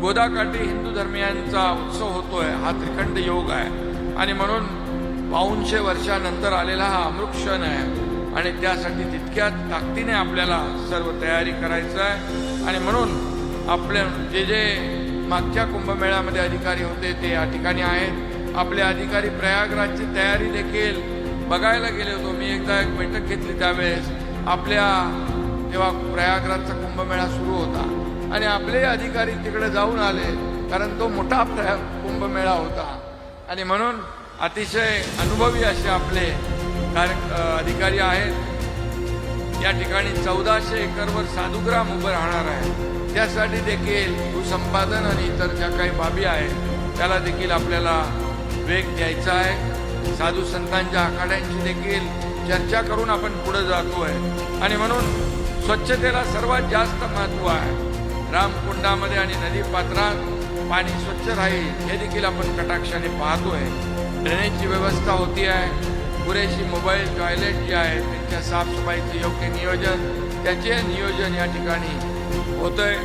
गोदाकाठी हिंदू धर्मियांचा उत्सव होतोय हा त्रिखंड योग आहे. आणि म्हणून पाऊनशे वर्षानंतर आलेला हा अमृत क्षण आहे. आणि त्यासाठी तितक्याच ताकदीने आपल्याला सर्व तयारी करायचं आहे. आणि म्हणून आपल्या जे जे मागच्या कुंभमेळ्यामध्ये अधिकारी होते ते या ठिकाणी आहेत. आपले अधिकारी प्रयागराजची तयारी देखील बघायला गेले होतो. मी एकदा एक बैठक घेतली त्यावेळेस. आपल्या तेव्हा प्रयागराजचा कुंभमेळा सुरू होता आणि आपले अधिकारी तिकडे जाऊन आले कारण तो मोठा कुंभमेळा होता. आणि म्हणून अतिशय अनुभवी असे आपले कार्य अधिकारी आहेत. या ठिकाणी चौदाशे एकरवर साधुग्राम उभं राहणार आहे. त्यासाठी देखील भूसंपादन आणि इतर ज्या काही बाबी आहेत त्याला देखील आपल्याला वेग द्यायचा आहे. साधू संतांच्या आखाड्यांची देखील चर्चा करून आपण पुढे आहे आणि म्हणून स्वच्छतेला सर्वात जास्त महत्त्व आहे. रामकुंडामध्ये आणि नदी पात्रात पाणी स्वच्छ राहील हे देखील आपण कटाक्षाने पाहतोय. ड्रेनेजची व्यवस्था होती आहे. पुरेशी मोबाईल टॉयलेट जे आहेत त्यांच्या साफसफाईचं योग्य नियोजन त्याचे नियोजन या ठिकाणी होतंय.